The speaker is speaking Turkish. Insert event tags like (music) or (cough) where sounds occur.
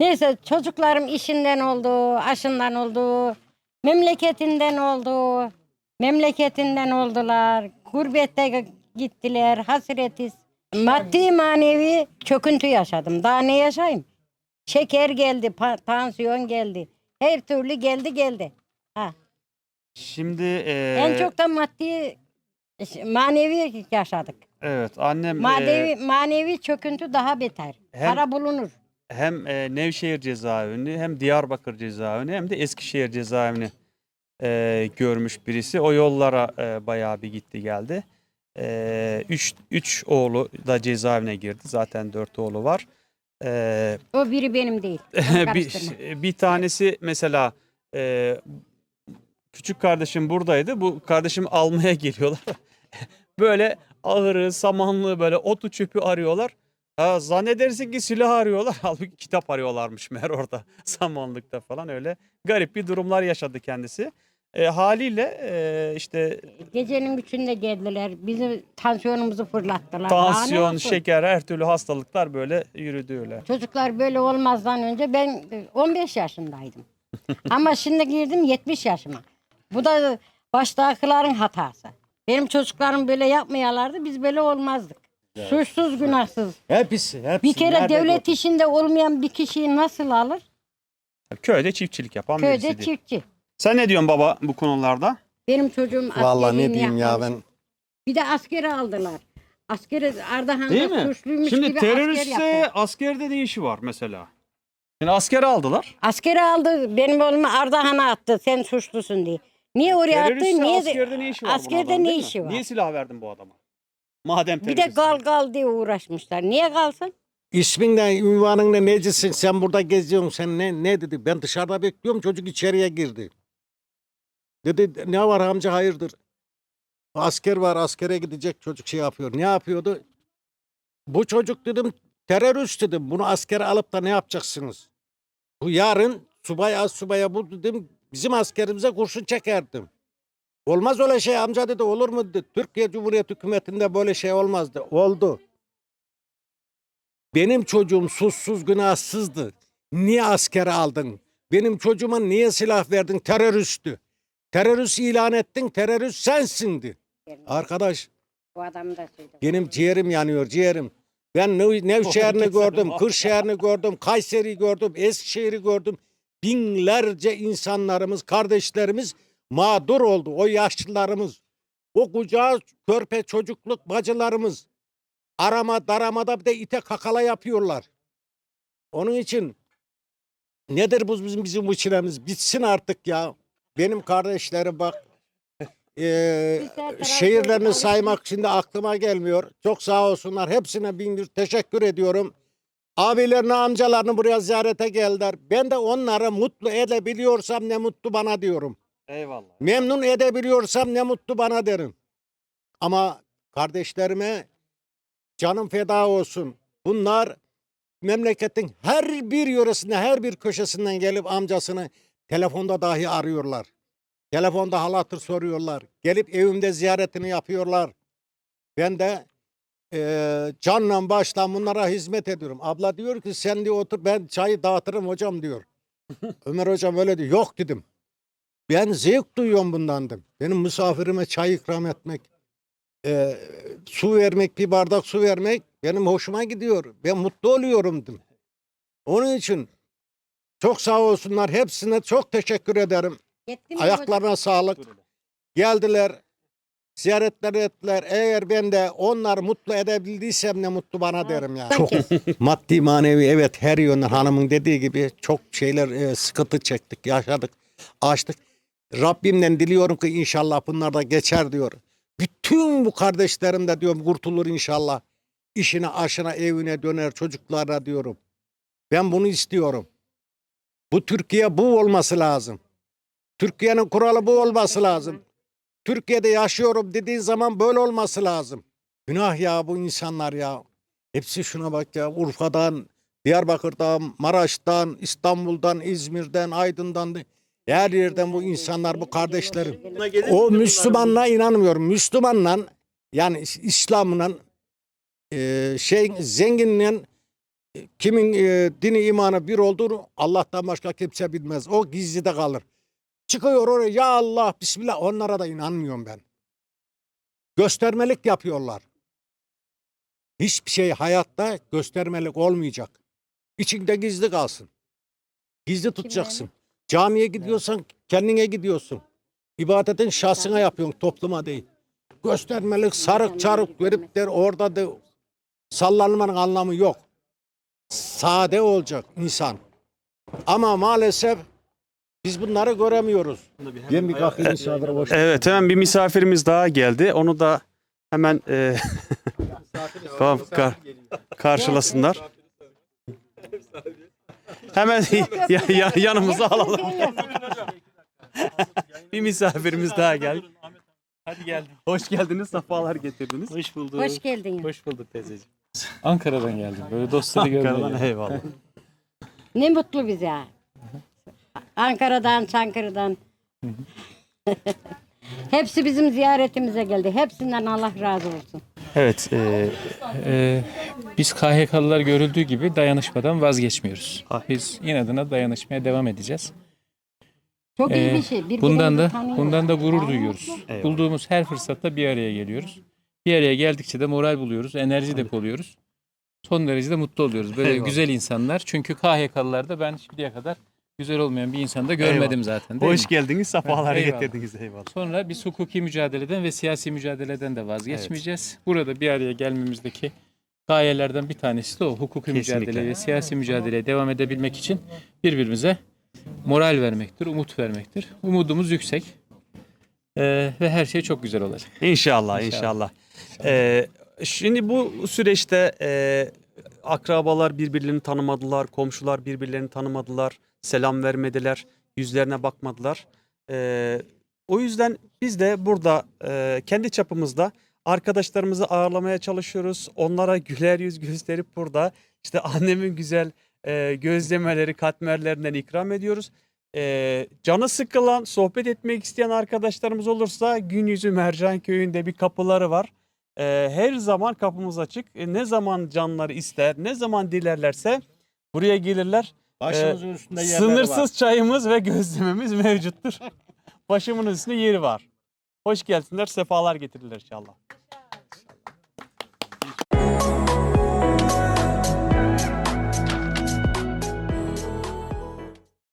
Neyse çocuklarım işinden oldu, aşından oldu, memleketinden oldu, memleketinden oldular, gurbette gittiler, hasretiz. Maddi manevi çöküntü yaşadım. Daha ne yaşayayım? Şeker geldi, tansiyon geldi. Her türlü geldi geldi. Ha. Şimdi e, En çok da maddi manevi yaşadık. evet annem e, Manevi, manevi çöküntü daha beter. hem- Para bulunur. Hem e, Nevşehir cezaevini hem Diyarbakır cezaevini hem de Eskişehir cezaevini e, görmüş birisi. O yollara e, bayağı bir gitti geldi. E, üç, üç oğlu da cezaevine girdi. Zaten dört oğlu var. E, O biri benim değil. (laughs) Karıştırma. bir, bir tanesi mesela e, küçük kardeşim buradaydı. Bu kardeşimi almaya (laughs) geliyorlar. böyle ahırı, samanlığı böyle otu çöpü arıyorlar. Ha, zannedersin ki silah arıyorlar. (laughs) Halbuki kitap arıyorlarmış meğer orada (laughs) samanlıkta falan öyle. Garip bir durumlar yaşadı kendisi. E, haliyle e, işte Gecenin üçünde geldiler. Bizim tansiyonumuzu fırlattılar. Daha ne tansiyon, olsun? şeker her türlü hastalıklar böyle yürüdü öyle. Çocuklar böyle olmazdan önce ben e, 15 yaşındaydım. (laughs) Ama şimdi girdim 70 yaşıma. Bu da baştakilerin hatası. Benim çocuklarım böyle yapmayalardı biz böyle olmazdık. Suçsuz günahsız. Hepsi, hepsi. Bir kere Nerede devlet gördün? işinde olmayan bir kişiyi nasıl alır? Köyde çiftçilik yapan Köyde birisi değil. çiftçi. Sen ne diyorsun baba bu konularda? Benim çocuğum Vallahi ne askerliğini diyeyim ya ben. Bir de askere aldılar. Askere Ardahan'da Değil mi? suçluymuş Şimdi gibi asker teröriste yaptı. askerde ne işi var mesela? Şimdi askere aldılar. Askere aldı. Benim oğlumu Ardahan'a attı. Sen suçlusun diye. Niye oraya attı? Teröriste Niye askerde ne işi var bu Askerde adamın, ne değil mi? işi var? Niye silah verdin bu adama? Madem Bir de gal gal diye uğraşmışlar. Niye kalsın? İsmin ne, ünvanın ne, necisin? Sen burada geziyorsun. Sen ne, ne dedi? Ben dışarıda bekliyorum. Çocuk içeriye girdi. Dedi ne var amca hayırdır? Asker var askere gidecek çocuk şey yapıyor. Ne yapıyordu? Bu çocuk dedim terörist dedim. Bunu askere alıp da ne yapacaksınız? Bu yarın subay az subaya bu dedim bizim askerimize kurşun çekerdim. Olmaz öyle şey amca dedi olur mu dedi. Türkiye Cumhuriyeti hükümetinde böyle şey olmazdı. Oldu. Benim çocuğum suçsuz günahsızdı. Niye askere aldın? Benim çocuğuma niye silah verdin? Teröristti. Terörist ilan ettin, terörist sensindi. Arkadaş Bu adam da söyledi. benim ciğerim yanıyor, ciğerim. Ben Nev- Nevşehir'ini gördüm. Kırşehir'ini gördüm, Kayseri'yi gördüm, Eskişehir'i gördüm. Binlerce insanlarımız, kardeşlerimiz mağdur oldu. O yaşlılarımız, o kucağı körpe çocukluk bacılarımız. Arama daramada bir de ite kakala yapıyorlar. Onun için nedir bu bizim bizim bu çilemiz? Bitsin artık ya. Benim kardeşlerim bak (laughs) tarafta şehirlerini saymak şimdi aklıma gelmiyor. Çok sağ olsunlar. Hepsine bin bir teşekkür ediyorum. Abilerini, amcalarını buraya ziyarete geldiler. Ben de onları mutlu edebiliyorsam ne mutlu bana diyorum. Eyvallah. Memnun edebiliyorsam ne mutlu bana derim. Ama kardeşlerime canım feda olsun. Bunlar memleketin her bir yöresinde, her bir köşesinden gelip amcasını telefonda dahi arıyorlar. Telefonda hal hatır soruyorlar. Gelip evimde ziyaretini yapıyorlar. Ben de eee canla başla bunlara hizmet ediyorum. Abla diyor ki sen diyor otur ben çayı dağıtırım hocam diyor. (laughs) Ömer hocam öyle diyor. Yok dedim. Ben zevk duyuyorum bundan dedim. Benim misafirime çay ikram etmek, eee, su vermek, bir bardak su vermek benim hoşuma gidiyor. Ben mutlu oluyorum dedim. Onun için çok sağ olsunlar. Hepsine çok teşekkür ederim. Yetti mi hocam? Ayaklarına sağlık. Geldiler, ziyaretler ettiler. Eğer ben de onları mutlu edebildiysem ne mutlu bana derim yani. Çok (laughs) maddi manevi evet her yönden hanımın dediği gibi çok şeyler e, sıkıntı çektik, yaşadık, açtık. Rabbimden diliyorum ki inşallah bunlar da geçer diyor. Bütün bu kardeşlerim de diyorum kurtulur inşallah. İşine, aşına, evine döner çocuklara diyorum. Ben bunu istiyorum. Bu Türkiye bu olması lazım. Türkiye'nin kuralı bu olması lazım. Türkiye'de yaşıyorum dediğin zaman böyle olması lazım. Günah ya bu insanlar ya. Hepsi şuna bak ya Urfa'dan, Diyarbakır'dan, Maraş'tan, İstanbul'dan, İzmir'den, Aydın'dan her yerden bu insanlar bu kardeşlerim. O Müslümanla inanmıyorum. Müslümanla yani İs- İslam'la e, şey zenginle kimin e, dini imanı bir olduğunu Allah'tan başka kimse bilmez. O gizlide kalır. Çıkıyor oraya ya Allah bismillah onlara da inanmıyorum ben. Göstermelik yapıyorlar. Hiçbir şey hayatta göstermelik olmayacak. İçinde gizli kalsın. Gizli tutacaksın. Camiye gidiyorsan kendine gidiyorsun. İbadetin şahsına yapıyorsun topluma değil. Göstermelik sarık çarık verip der orada da sallanmanın anlamı yok. Sade olacak insan. Ama maalesef biz bunları göremiyoruz. Ben bir kalkayım misafire boş. Evet hemen bir misafirimiz daha geldi. Onu da hemen e, (laughs) tamam, kar- karşılasınlar. Hemen ya- ya- yanımıza alalım. (laughs) bir misafirimiz daha geldi. Hadi geldi. Hoş geldiniz, sefalar getirdiniz. Hoş bulduk. Hoş geldin. Hoş bulduk teyzeciğim. Ankara'dan geldim. Böyle dostları görmeye. Ankara'dan eyvallah. Ne mutlu bize. Ankara'dan, Çankırı'dan. (laughs) Hepsi bizim ziyaretimize geldi. Hepsinden Allah razı olsun. Evet, e, Ee, biz KHK'lılar görüldüğü gibi dayanışmadan vazgeçmiyoruz. Biz inadına dayanışmaya devam edeceğiz. Çok iyi Ee, bir şey. Birbirimizi Bundan da tanıyoruz. bundan da gurur duyuyoruz. Eyvallah. Bulduğumuz her fırsatta bir araya geliyoruz. Bir araya geldikçe de moral buluyoruz, enerji depoluyoruz. Son derece de mutlu oluyoruz. Böyle Eyvallah. güzel insanlar. Çünkü KHK'lılarda ben şimdiye kadar güzel olmayan bir insan da görmedim Eyvallah. zaten. Değil hoş mi? geldiniz, sefalar Eyvallah. getirdiniz eyvallah. Sonra biz hukuki mücadeleden ve siyasi mücadeleden de vazgeçmeyeceğiz. Burada bir araya gelmemizdeki gayelerden bir tanesi de o. Hukuki Kesinlikle. mücadele ve siyasi mücadeleye devam edebilmek için birbirimize moral vermektir, umut vermektir. Umudumuz yüksek. Ee, ve her şey çok güzel olacak. İnşallah, İnşallah. inşallah. Ee, şimdi bu süreçte e, akrabalar birbirlerini tanımadılar, komşular birbirlerini tanımadılar, selam vermediler, yüzlerine bakmadılar. Ee, o yüzden biz de burada e, kendi çapımızda arkadaşlarımızı ağırlamaya çalışıyoruz. Onlara güler yüz gösterip burada işte annemin güzel e, gözlemeleri, katmerlerinden ikram ediyoruz. E, canı sıkılan, sohbet etmek isteyen arkadaşlarımız olursa gün yüzü Mercan Köyü'nde bir kapıları var. E, her zaman kapımız açık. E, ne zaman canları ister, ne zaman dilerlerse buraya gelirler. Başımızın üstünde yerler Sınırsız var. çayımız ve gözlememiz mevcuttur. (laughs) Başımın üstünde yeri var. Hoş gelsinler, sefalar getirirler inşallah.